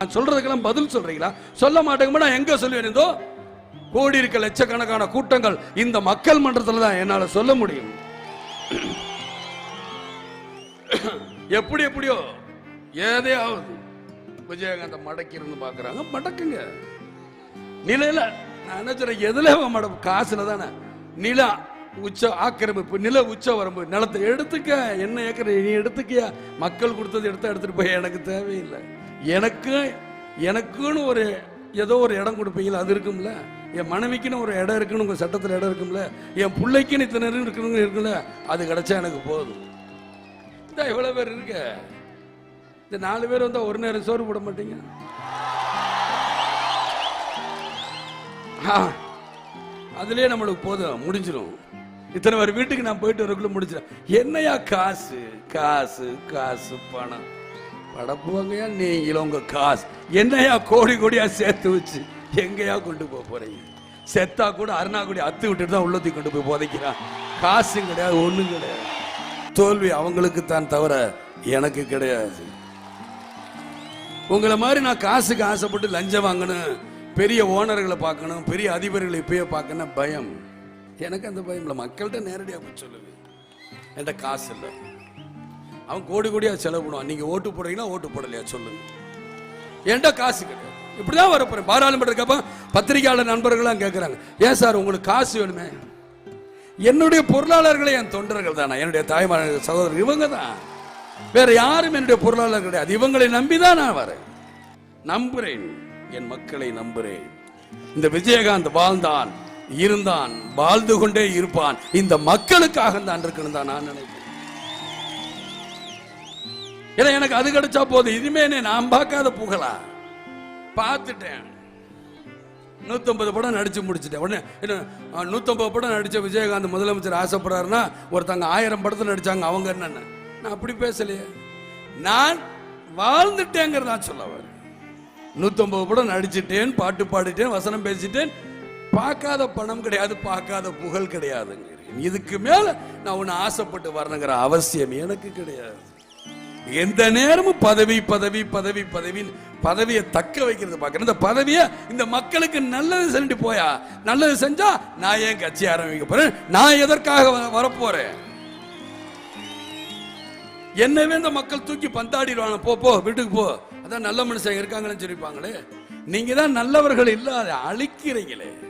நான் சொல்றதுக்கெல்லாம் பதில் சொல்றீங்களா? சொல்ல மாட்டேங்க நான் எங்க சொல்லுவேன் கோடி இருக்க லட்சக்கணக்கான கூட்டங்கள் இந்த மக்கள் மன்றத்தில் தான் என்னால் சொல்ல முடியும். எப்படி எப்படியோ ஏதையாவது விஜயகாந்த மடக்கி இருந்து பாக்குறாங்க மடக்குங்க. நிலையில நான் என்ன எதுல மட காசுல தானே. நில உச்ச ஆக்கிரமிப்பு நில உச்ச வரம்பு நிலத்தை எடுத்துக்க என்ன ஏக்கர் நீ எடுத்துக்கியா? மக்கள் கொடுத்தது எடுத்து எடுத்துட்டு போய் எனக்கு தேவையில்லை. எனக்கு எனக்குன்னு ஒரு ஏதோ ஒரு இடம் கொடுப்பீங்களா? அது இருக்கும்ல. என் மனைவிக்குன்னு ஒரு இடம் இருக்குன்னு உங்க சட்டத்தில் இடம் இருக்கும்ல. என் பிள்ளைக்குன்னு இத்தனை நேரம் இருக்குல்ல அது கிடைச்சா எனக்கு போதும். இந்த எவ்வளோ பேர் இருக்க. இந்த நாலு பேர் வந்தால் ஒரு நேரம் சோறு போட மாட்டீங்க? அதுலேயே நம்மளுக்கு போதும். முடிஞ்சிடும் இத்தனை பேர் வீட்டுக்கு நான் போயிட்டு வரக்குள்ள முடிச்சிடும் என்னையா காசு? காசு காசு பணம். படப்புவங்கயா நீங்களும் உங்க காசு. என்னையா கோடி கோடியா சேர்த்து வச்சு எங்கேயா கொண்டு போக போறீங்க? செத்தா கூட அருணாக்குடி அத்து விட்டுட்டு தான் உள்ளத்தி கொண்டு போய் புதைக்கிறான். காசும் கிடையாது ஒன்றும் கிடையாது. தோல்வி அவங்களுக்கு தான் தவிர எனக்கு கிடையாது. உங்களை மாதிரி நான் காசுக்கு ஆசைப்பட்டு லஞ்சம் வாங்கணும் பெரிய ஓனர்களை பார்க்கணும் பெரிய அதிபர்களை இப்பயே பார்க்கணும் பயம். எனக்கு அந்த பயம் இல்லை மக்கள்கிட்ட நேரடியாக போய் சொல்லுது என்கிட்ட காசு இல்லை. அவன் கோடி கோடியாக செலவு பண்ணுவான். நீங்கள் ஓட்டு போடுறீங்களா ஓட்டு போடலையா சொல்லுங்க ஏன்டா காசு கிடையாது இப்படிதான் வரப்போறேன் பாராளுமன்றக்கப்ப பத்திரிகையாளர் நண்பர்கள்லாம் கேட்குறாங்க. ஏன் சார் உங்களுக்கு காசு வேணுமே? என்னுடைய பொருளாளர்களே என் தொண்டர்கள் தானே? என்னுடைய தாய்மார் சகோதரர் இவங்க தான். வேற யாரும் என்னுடைய பொருளாளர் கிடையாது. இவங்களை நம்பி தான் நான் வரேன். நம்புறேன். என் மக்களை நம்புறேன். இந்த விஜயகாந்த் வாழ்ந்தான் இருந்தான் வாழ்ந்து கொண்டே இருப்பான். இந்த மக்களுக்காக தான் இருக்கணும் தான் நான் நினைக்கிறேன். ஏன்னா எனக்கு அது கிடைச்சா போதும். இதுமே என்ன நான் பார்க்காத புகழா? பார்த்துட்டேன். நூத்தம்பது படம் நடிச்சு முடிச்சுட்டேன். உடனே என்ன நூற்றம்பது நூத்தம்பது படம் நடிச்ச விஜயகாந்த் முதலமைச்சர் ஆசைப்படுறாருன்னா ஒருத்தங்க ஆயிரம் படத்தில் நடிச்சாங்க அவங்க என்னென்ன. நான் அப்படி பேசலையே. நான் வாழ்ந்துட்டேங்கிறதா சொல்ல வரேன் நூத்தம்பது படம் நடிச்சிட்டேன் பாட்டு பாடிட்டேன் வசனம் பேசிட்டேன். பார்க்காத பணம் கிடையாது பார்க்காத புகழ் கிடையாதுங்க இதுக்கு மேல நான் ஒன்று ஆசைப்பட்டு வரணுங்கிற அவசியம் எனக்கு கிடையாது. எந்த நேரமும் பதவி பதவி பதவி பதவின்னு பதவியை தக்க வைக்கிறது பார்க்கணும். இந்த பதவியை இந்த மக்களுக்கு நல்லது செஞ்சுட்டு போயா? நல்லது செஞ்சா நான் ஏன் கட்சி ஆரம்பிக்க போறேன்? நான் எதற்காக வ- வரப்போறேன்? என்னவே இந்த மக்கள் தூக்கி பந்தாடிடுவாங்க. போ போ வீட்டுக்கு போ. அதான் நல்ல மனுஷன் இருக்காங்கன்னு சொல்லிப்பாங்களே. நீங்க தான் நல்லவர்கள் இல்லாத அழிக்கிறீங்களே.